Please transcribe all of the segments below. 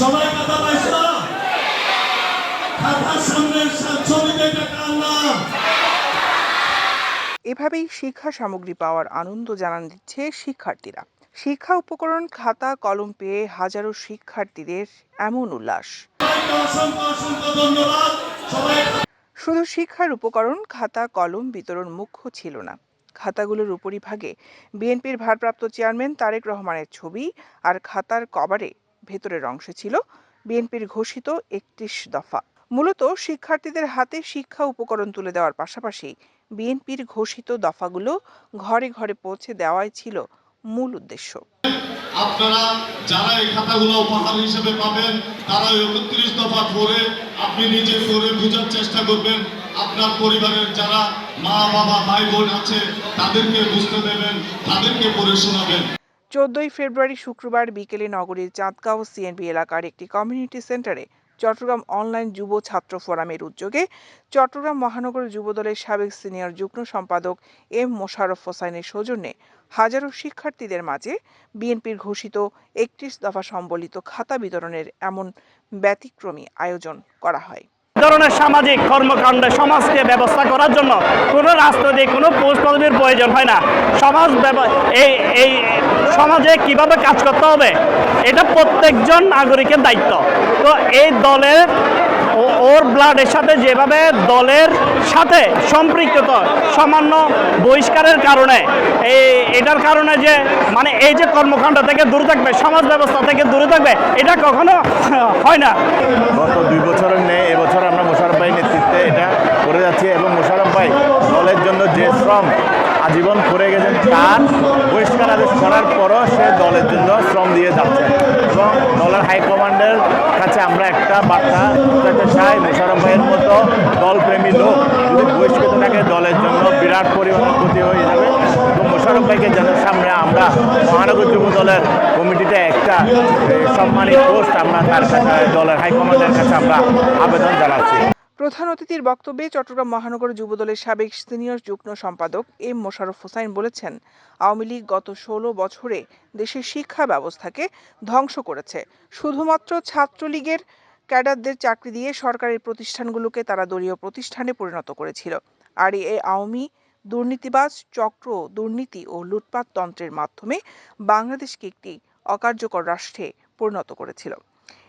সবাই কথা পাইছো? খাতার সামনে ছবিতে টাকা আনলাম। এভাবেই শিক্ষা সামগ্রী পাওয়ার আনন্দ জানান দিচ্ছে শিক্ষার্থীরা। শিক্ষা উপকরণ খাতা কলম পেয়ে হাজারো শিক্ষার্থীদের এমন উল্লাস। শুধু শিক্ষার উপকরণ খাতা কলম বিতরণ মুখ্য ছিল না। খাতাগুলোর উপরিভাগে বিএনপির ভারপ্রাপ্ত চেয়ারম্যান তারেক রহমানের ছবি আর খাতার কভারে ভেতরের অংশে ছিল। বিএনপির ঘোষিত একত্রিশ দফা। মূলত শিক্ষার্থীদের হাতে শিক্ষা উপকরণ তুলে দেওয়ার পাশাপাশি বিএনপির ঘোষিত দফাগুলো ঘরে ঘরে পৌঁছে দেওয়াই ছিল মূল উদ্দেশ্য। আপনারা যারা এই খাতাগুলো উপহার হিসেবে পাবেন, তারা একত্রিশ দফা করে আপনি নিজে করে বোঝার চেষ্টা করবেন। আপনার পরিবারের যারা মা, বাবা, ভাই, বোন আছে, তাদেরকে বুঝতে দেবেন, তাদেরকে পড়ে শোনাবেন। চোদ্দই ফেব্রুয়ারি শুক্রবার বিকেলে নগরীর চাঁদগাঁও সিএনবি এলাকার একটি কমিউনিটি সেন্টারে চট্টগ্রাম অনলাইন যুব ছাত্র ফোরামের উদ্যোগে চট্টগ্রাম মহানগর যুবদলের সাবেক সিনিয়র যুগ্ম সম্পাদক এম মোশাররফ হোসাইনের সৌজন্যে হাজারো শিক্ষার্থীদের মাঝে বিএনপির ঘোষিত একত্রিশ দফা সম্বলিত খাতা বিতরণের এমন ব্যতিক্রমী আয়োজন করা হয়। ধরনের সামাজিক কর্মকাণ্ডে সমাজকে ব্যবস্থা করার জন্য কোনো রাজনৈতিক কোনো পোস্ট পদবীর প্রয়োজন হয় না। সমাজ এই এই সমাজে কীভাবে কাজ করতে হবে, এটা প্রত্যেকজন নাগরিকের দায়িত্ব। তো এই দলের ওর ব্লাডের সাথে যেভাবে দলের সাথে সম্পৃক্ত সামান্য বহিষ্কারের কারণে, এই, এটার কারণে যে মানে এই যে কর্মকাণ্ড থেকে দূরে থাকবে, সমাজ ব্যবস্থা থেকে দূরে থাকবে, এটা কখনো হয় না। গত দুই বছরের নেই এবছর আমরা মোশারফ ভাই নেতৃত্বে এটা করে যাচ্ছি এবং মোশারফ ভাই দলের জন্য যে শ্রম আজীবন করে গেছেন তার বহিষ্কার আদেশ করার পরও সে দলের জন্য শ্রম দিয়ে যাচ্ছে। এবং দলের হাইকমান্ডের কাছে আমরা একটা বার্তা পৌঁছাতে চাই। মোশারফ ভাইয়ের মতো দলপ্রেমী লোক যদি বহিষ্কৃত থাকে, দলের জন্য বিরাট পরিমাণের ক্ষতি হয়ে যাবে। এবং মোশারফ ভাইকে যেন সামনে আমরা মহানগর যুব দলের কমিটিতে একটা সম্মানিত পোস্ট আমরা তার কাছে, দলের হাইকমান্ডের কাছে আমরা আবেদন জানাচ্ছি প্রধান অতিথির বক্তব্যে চট্টগ্রাম মহানগর যুবদলের সাবেক সিনিয়র যুগ্ম সম্পাদক এম মোশাররফ হোসাইন বলেছেন, আওয়ামী লীগ গত ষোলো বছরে দেশের শিক্ষা ব্যবস্থাকে ধ্বংস করেছে। শুধুমাত্র ছাত্রলীগের ক্যাডারদের চাকরি দিয়ে সরকারের প্রতিষ্ঠানগুলোকে তারা দলীয় প্রতিষ্ঠানে পরিণত করেছিল। আর এই আওয়ামী দুর্নীতিবাজ চক্র, দুর্নীতি ও লুটপাট তন্ত্রের মাধ্যমে বাংলাদেশকে একটি অকার্যকর রাষ্ট্রে পরিণত করেছিল।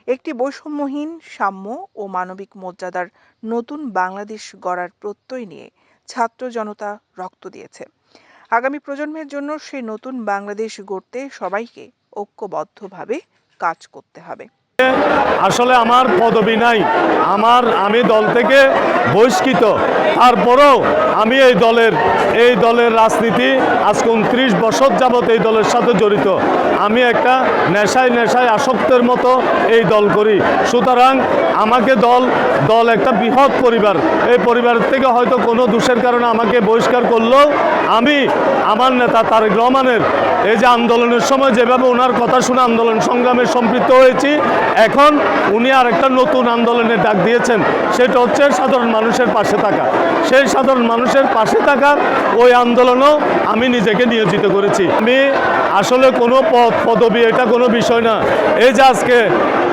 একটি বৈষম্যহীন সাম্য ও মানবিক মর্যাদার নতুন বাংলাদেশ গড়ার প্রত্যয় নিয়ে ছাত্র জনতা রক্ত দিয়েছে। আগামী প্রজন্মের জন্য সেই নতুন বাংলাদেশ গড়তে সবাইকে ঐক্যবদ্ধভাবে কাজ করতে হবে। আসলে আমার পদবি নাই। আমার, আমি দল থেকে বহিষ্কৃত। তারপরেও আমি এই দলের এই দলের রাজনীতি আজকে উনত্রিশ বছর যাবত এই দলের সাথে জড়িত। আমি একটা নেশায় নেশায় আসক্তের মতো এই দল করি। সুতরাং আমাকে দল দল একটা বৃহৎ পরিবার। এই পরিবারের থেকে হয়তো কোনো দোষের কারণে আমাকে বহিষ্কার করলেও আমি আমার নেতা তারেক রহমানের এই যে আন্দোলনের সময় যেভাবে ওনার কথা শুনে আন্দোলন সংগ্রামে সম্পৃক্ত হয়েছি, এখন উনি আর একটা নতুন আন্দোলনের ডাক দিয়েছেন। সেটা হচ্ছে সাধারণ মানুষের পাশে থাকা। সেই সাধারণ মানুষের পাশে থাকা ওই আন্দোলনও আমি নিজেকে নিয়োজিত করেছি। আমি আসলে কোনো পদ, পদবি, এটা কোনো বিষয় না। এই যে আজকে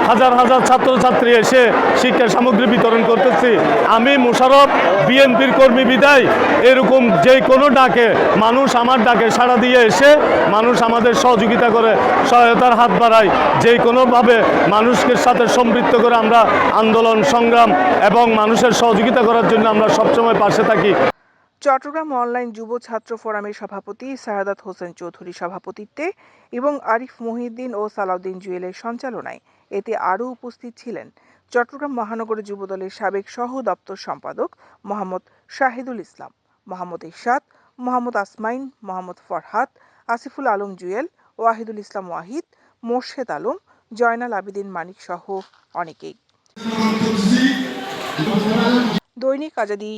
হাজার হাজার ছাত্রছাত্রী এসে শিক্ষা সামগ্রী বিতরণ করতেছি। আমি মোশারফ, বিএনপির কর্মী বিদায়। এরকম যে কোনো ডাকে মানুষ আমার ডাকে সাড়া দিয়ে এসে মানুষ আমাদের সহযোগিতা করে, সহায়তার হাত বাড়ায়। যে কোনোভাবে মানুষকে সাথে সম্পৃক্ত করে আমরা আন্দোলন, সংগ্রাম এবং মানুষের সহযোগিতা করার জন্য আমরা সবসময় পাশে থাকি। চট্টগ্রাম অনলাইন যুব ছাত্র ফোরামের সভাপতি সায়াদাত হোসেন চৌধুরী সভাপতিত্বে এবং আরিফ মহিউদ্দিন ও সালাউদ্দিন জুয়েলের সঞ্চালনায় এতে আরও উপস্থিত ছিলেন চট্টগ্রাম মহানগর যুবদলের সাবেক সহ দপ্তর সম্পাদক মোহাম্মদ শাহিদুল ইসলাম, মোহাম্মদ ইরশাদ, মোহাম্মদ আসমাইন, মোহাম্মদ ফরহাদ, আসিফুল আলম জুয়েল, ওয়াহিদুল ইসলাম ওয়াহিদ, মোর্শেদ আলম, জয়নাল আবেদিন মানিক সহ অনেকেই। দৈনিক আজাদি